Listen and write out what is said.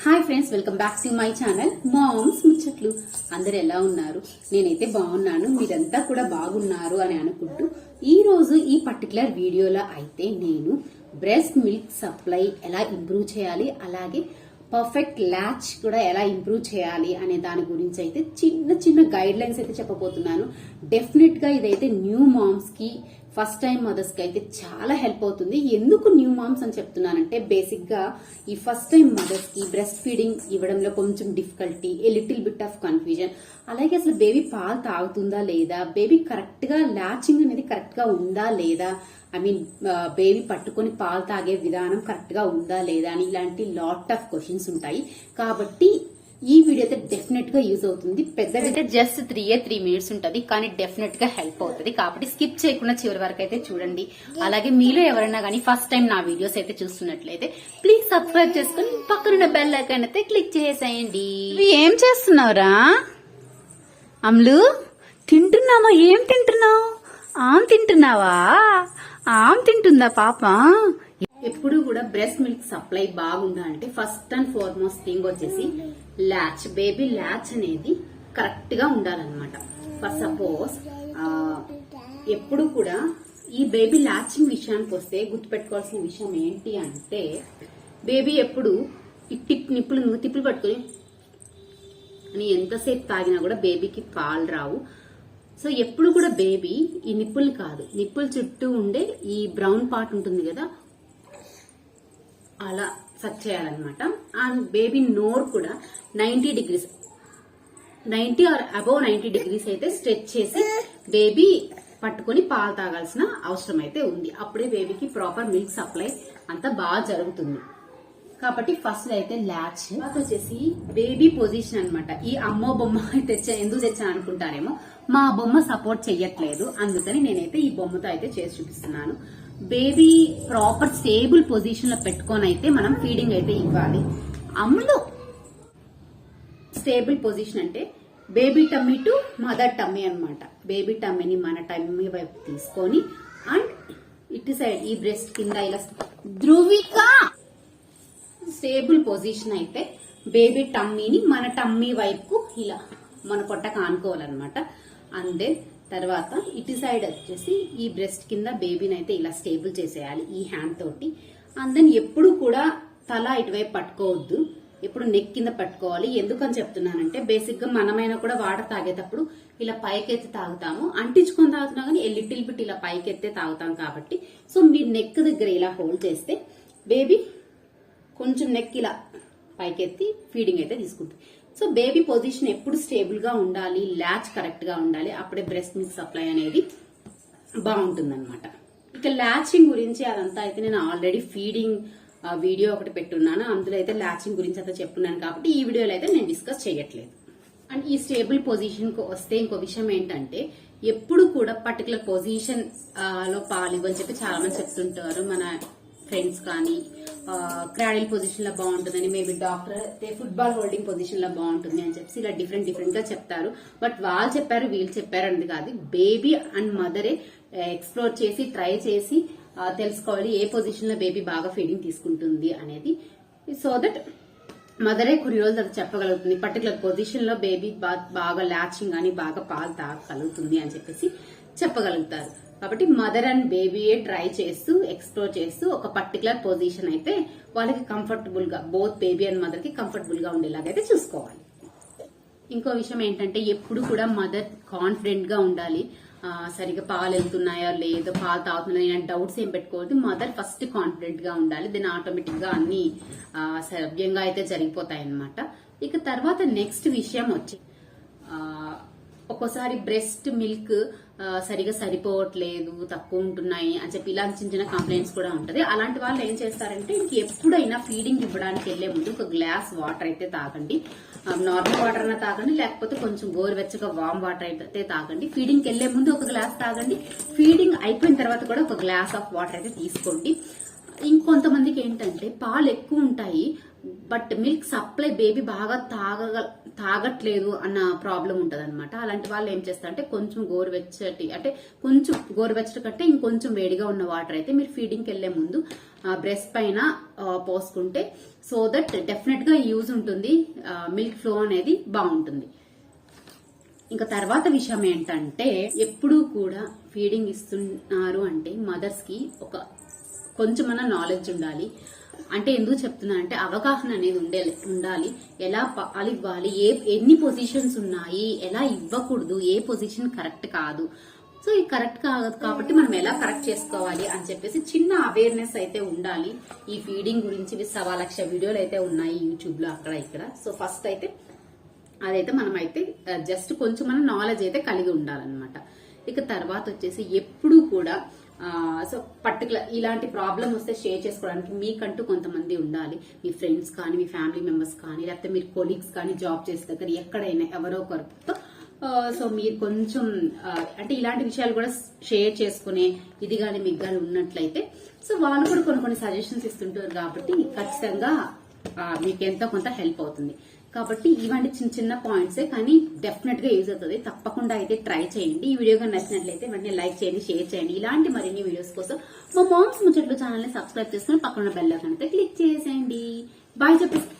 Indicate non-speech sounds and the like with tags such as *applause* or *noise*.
Hi friends welcome back to my channel moms ముచ్చట్లు అందరు ఎలా ఉన్నారు? నేనైతే బాగున్నాను మీరంతా కూడా బాగున్నారు అని అనుకుంటూ ఈరోజు ఈ పర్టికులర్ వీడియోలో అయితే నేను బ్రెస్ట్ మిల్క్ సప్లై ఎలా ఇంప్రూవ్ చేయాలి అలాగే పర్ఫెక్ట్ ల్యాచ్ కూడా ఎలా ఇంప్రూవ్ చేయాలి అనే దాని గురించి అయితే చిన్న చిన్న గైడ్ లైన్స్ అయితే చెప్పబోతున్నాను. డెఫినెట్గా ఇదైతే న్యూ మామ్స్కి ఫస్ట్ టైం మదర్స్కి అయితే చాలా హెల్ప్ అవుతుంది. ఎందుకు న్యూ మామ్స్ అని చెప్తున్నానంటే బేసిక్గా ఈ ఫస్ట్ టైం మదర్స్కి బ్రెస్ట్ ఫీడింగ్ ఇవ్వడంలో కొంచెం difficulty a little bit of confusion అలాగే అసలు బేబీ పాలు తాగుతుందా లేదా? బేబీ కరెక్ట్గా లాచింగ్ అనేది కరెక్ట్గా ఉందా లేదా? ఐ మీన్ బేబీ పట్టుకొని పాలు తాగే విధానం కరెక్ట్గా ఉందా లేదా అని ఇలాంటి లాట్ ఆఫ్ క్వశ్చన్స్ ఉంటాయి. కాబట్టి ఈ వీడియో అయితే డెఫినెట్గా యూజ్ అవుతుంది. పెద్దదైతే just three a three minutes ఉంటుంది. కానీ డెఫినెట్గా హెల్ప్ అవుతుంది. కాబట్టి స్కిప్ చేయకుండా చివరి వరకు అయితే చూడండి. అలాగే మీలో ఎవరైనా కానీ ఫస్ట్ టైం నా వీడియోస్ అయితే చూస్తున్నట్లయితే ప్లీజ్ సబ్స్క్రైబ్ చేసుకుని పక్కనున్న బెల్ ఐకాన్ అయితే క్లిక్ చేసేయండి. ఏం చేస్తున్నావురా? అమ్లు తింటున్నావా? ఏం తింటున్నావు? ఆమ్ తింటున్నావా? ఆమ్ తింటుందా పాప? ఎప్పుడు కూడా బ్రెస్ట్ మిల్క్ సప్లై బాగుండాలంటే ఫస్ట్ అండ్ ఫార్మోస్ట్ థింగ్ వచ్చేసి ల్యాచ్ బేబీ ల్యాచ్ అనేది కరెక్ట్గా ఉండాలన్నమాట ఫర్ సపోజ్ ఎప్పుడు కూడా ఈ బేబీ ల్యాచింగ్ విషయానికి వస్తే గుర్తుపెట్టుకోవాల్సిన విషయం ఏంటి అంటే బేబీ ఎప్పుడు ఈ టిప్ నిప్పులు నువ్వు తిప్పులు పట్టుకుని అని ఎంతసేపు తాగినా కూడా బేబీకి పాలు రావు. సో ఎప్పుడు కూడా బేబీ ఈ నిప్పులు కాదు. నిప్పుల చుట్టూ ఉండే ఈ బ్రౌన్ పార్ట్ ఉంటుంది కదా అలా సక్ చేయాలన్నమాట. ఆ బేబీ నోర్ కూడా ninety degrees ninety or above ninety degrees అయితే స్ట్రెచ్ చేసి బేబీ పట్టుకొని పాలు తాగాల్సిన అవసరం అయితే ఉంది. అప్పుడే బేబీకి ప్రాపర్ మిల్క్ సప్లై అంతా బాగా జరుగుతుంది. కాబట్టి ఫస్ట్ అయితే ల్యాచ్ తర్వాత వచ్చేసి బేబీ పొజిషన్ అనమాట ఈ అమ్మో బొమ్మ *laughs* తెచ్చా ఎందుకు తెచ్చాను అనుకుంటారేమో మా బొమ్మ సపోర్ట్ చెయ్యట్లేదు. అందుకని నేనైతే ఈ బొమ్మతో అయితే చేసి చూపిస్తున్నాను. బేబీ ప్రాపర్ స్టేబుల్ పొజిషన్లో పెట్టుకొని అయితే మనం ఫీడింగ్ అయితే ఇవ్వాలి. అమ్ములు స్టేబుల్ పొజిషన్ అంటే baby tummy to mother tummy అన్నమాట. బేబీ టమ్మీని మన టమ్మీ వైపు తీసుకొని అండ్ ఇటు సైడ్ ఈ బ్రెస్ట్ కింద ఇలా ధృవిక స్టేబుల్ పొజిషన్ అయితే బేబీ టమ్మీని మన టమ్మీ వైపు ఇలా మన పొట్టకు ఆనుకోవాలన్నమాట అండ్ దెన్ తర్వాత ఇటు సైడ్ వచ్చేసి ఈ బ్రెస్ట్ కింద బేబీని అయితే ఇలా స్టేబుల్ చేసేయాలి ఈ హ్యాండ్ తోటి. అండ్ దెన్ ఎప్పుడు కూడా తల ఇటువైపు పట్టుకోవద్దు. ఎప్పుడు నెక్ కింద పట్టుకోవాలి. ఎందుకని చెప్తున్నానంటే బేసిక్గా మనమైనా కూడా వాటర్ తాగేటప్పుడు ఇలా పైకెత్తి తాగుతాము. అంటించుకొని తాగుతున్నా కానీ లిటిల్ బిట్ ఇలా పైకెత్తే తాగుతాం కాబట్టి. సో మీరు నెక్ దగ్గర ఇలా హోల్డ్ చేస్తే బేబీ కొంచెం నెక్ ఇలా పైకెత్తి ఫీడింగ్ అయితే తీసుకుంటుంది. సో బేబీ పొజిషన్ ఎప్పుడు స్టేబుల్గా ఉండాలి ల్యాచ్ కరెక్ట్గా ఉండాలి అప్పుడే బ్రెస్ట్ మిల్క్ సప్లై అనేది బాగుంటుంది అనమాట ఇక ల్యాచింగ్ గురించి అదంతా అయితే నేను ఆల్రెడీ ఫీడింగ్ వీడియో ఒకటి పెట్టున్నాను. అందులో అయితే ల్యాచింగ్ గురించి అంతా చెప్తున్నాను కాబట్టి ఈ వీడియోలో అయితే నేను డిస్కస్ చేయట్లేదు. అండ్ ఈ స్టేబుల్ పొజిషన్కు వస్తే ఇంకో విషయం ఏంటంటే ఎప్పుడు కూడా పర్టికులర్ పొజిషన్లో పాలు ఇవ్వని చెప్పి చాలా మంది చెప్తుంటారు. మన ఫ్రెండ్స్ కానీ క్రాడిల్ పొజిషన్లో బాగుంటుందని మేబీ డాక్టర్ అయితే ఫుట్బాల్ హోల్డింగ్ పొజిషన్లో బాగుంటుంది అని చెప్పి ఇలా డిఫరెంట్ డిఫరెంట్గా చెప్తారు. బట్ వాళ్ళు చెప్పారు వీళ్ళు చెప్పారు అనేది కాదు. బేబీ అండ్ మదరే ఎక్స్ప్లోర్ చేసి ట్రై చేసి తెలుసుకోవాలి ఏ పొజిషన్లో బేబీ బాగా ఫీడింగ్ తీసుకుంటుంది అనేది. సో దట్ మదరే కొన్ని రోజులు అది చెప్పగలుగుతుంది. పర్టికులర్ పొజిషన్లో బేబీ బాగా లాచింగ్ అని బాగా పాలు తాగగలుగుతుంది అని చెప్పేసి చెప్పగలుగుతారు. కాబట్టి మదర్ అండ్ బేబీయే ట్రై చేస్తూ ఎక్స్ప్లోర్ చేస్తూ ఒక పర్టికులర్ పొజిషన్ అయితే వాళ్ళకి కంఫర్టబుల్గా బోత్ బేబీ అండ్ మదర్కి కంఫర్టబుల్గా ఉండేలాగైతే చూసుకోవాలి. ఇంకో విషయం ఏంటంటే ఎప్పుడు కూడా మదర్ కాన్ఫిడెంట్గా ఉండాలి. సరిగా పాలు వెళ్తున్నాయో లేదో పాలు తాగుతున్నాయో అని డౌట్స్ ఏం పెట్టుకోవద్దు. మదర్ ఫస్ట్ కాన్ఫిడెంట్గా ఉండాలి. దెన్ ఆటోమేటిక్గా అన్ని సవ్యంగా అయితే జరిగిపోతాయి అన్నమాట ఇక తర్వాత నెక్స్ట్ విషయం వచ్చి ఒక్కోసారి బ్రెస్ట్ మిల్క్ సరిగా సరిపోవట్లేదు తక్కువ ఉంటున్నాయి అని చెప్పి ఇలాంటి చిన్న చిన్న కంప్లైంట్స్ కూడా ఉంటది. అలాంటి వాళ్ళు ఏం చేస్తారంటే ఇంక ఎప్పుడైనా ఫీడింగ్ ఇవ్వడానికి వెళ్ళే ముందు ఒక గ్లాస్ వాటర్ అయితే తాగండి. నార్మల్ వాటర్ అయినా తాగండి లేకపోతే కొంచెం గోరువెచ్చగా వామ్ వాటర్ అయితే తాగండి. ఫీడింగ్కి వెళ్ళే ముందు ఒక గ్లాస్ తాగండి. ఫీడింగ్ అయిపోయిన తర్వాత కూడా ఒక గ్లాస్ ఆఫ్ వాటర్ అయితే తీసుకోండి. ఇంకొంతమందికి ఏంటంటే పాలు ఎక్కువ ఉంటాయి. బట్ మిల్క్ సప్లై బేబీ బాగా తాగ తాగట్లేదు అన్న ప్రాబ్లం ఉంటుంది అనమాట అలాంటి వాళ్ళు ఏం చేస్తారంటే కొంచెం గోరువెచ్చటి అంటే కొంచెం గోరువెచ్చటి కంటే ఇంకొంచెం వేడిగా ఉన్న వాటర్ అయితే మీరు ఫీడింగ్కి వెళ్ళే ముందు బ్రెస్ట్ పైన పోసుకుంటే సో దట్ డెఫినెట్గా యూజ్ ఉంటుంది మిల్క్ ఫ్లో అనేది బాగుంటుంది. ఇంకా తర్వాత విషయం ఏంటంటే ఎప్పుడూ కూడా ఫీడింగ్ ఇస్తున్నారు అంటే మదర్స్కి ఒక కొంచెమన్నా నాలెడ్జ్ ఉండాలి. అంటే ఎందుకు చెప్తున్నా అంటే అవగాహన అనేది ఉండే ఉండాలి. ఎలా పాలు ఇవ్వాలి ఏ ఎన్ని పొజిషన్స్ ఉన్నాయి? ఎలా ఇవ్వకూడదు? ఏ పొజిషన్ కరెక్ట్ కాదు? సో ఇది కరెక్ట్ కాదు కాబట్టి మనం ఎలా కరెక్ట్ చేసుకోవాలి అని చెప్పేసి చిన్న అవేర్నెస్ అయితే ఉండాలి. ఈ ఫీడింగ్ గురించి సవా లక్ష వీడియోలు అయితే ఉన్నాయి యూట్యూబ్లో అక్కడ ఇక్కడ. సో ఫస్ట్ అయితే అదైతే మనం అయితే జస్ట్ కొంచెం మనం నాలెడ్జ్ అయితే కలిగి ఉండాలన్నమాట. ఇక తర్వాత వచ్చేసి ఎప్పుడు కూడా సో పర్టికులర్ ఇలాంటి ప్రాబ్లం వస్తే షేర్ చేసుకోవడానికి మీకంటూ కొంతమంది ఉండాలి. మీ ఫ్రెండ్స్ కానీ మీ ఫ్యామిలీ మెంబర్స్ కానీ లేకపోతే మీరు కొలీగ్స్ కానీ జాబ్ చేసే దగ్గర ఎక్కడైనా ఎవరో ఒకరితో సో మీరు కొంచెం అంటే ఇలాంటి విషయాలు కూడా షేర్ చేసుకునే ఇది కానీ మీకు కానీ ఉన్నట్లయితే సో వాళ్ళు కూడా కొన్ని కొన్ని సజెషన్స్ ఇస్తుంటారు కాబట్టి ఖచ్చితంగా మీకు ఎంతో కొంత హెల్ప్ అవుతుంది. కాబట్టి ఇలాంటి చిన్న చిన్న పాయింట్సే కానీ డెఫినెట్గా యూజ్ అవుతుంది. తప్పకుండా అయితే ట్రై చేయండి. ఈ వీడియో కానీ నచ్చినట్లయితే వెంటనే లైక్ చేయండి షేర్ చేయండి. ఇలాంటి మరిన్ని వీడియోస్ కోసం మా మామ్స్ ముచ్చట్లు ఛానల్ని సబ్స్క్రైబ్ చేసుకుని పక్కన బెల్ అయితే క్లిక్ చేసేయండి. బాయ్ చెప్పేసి.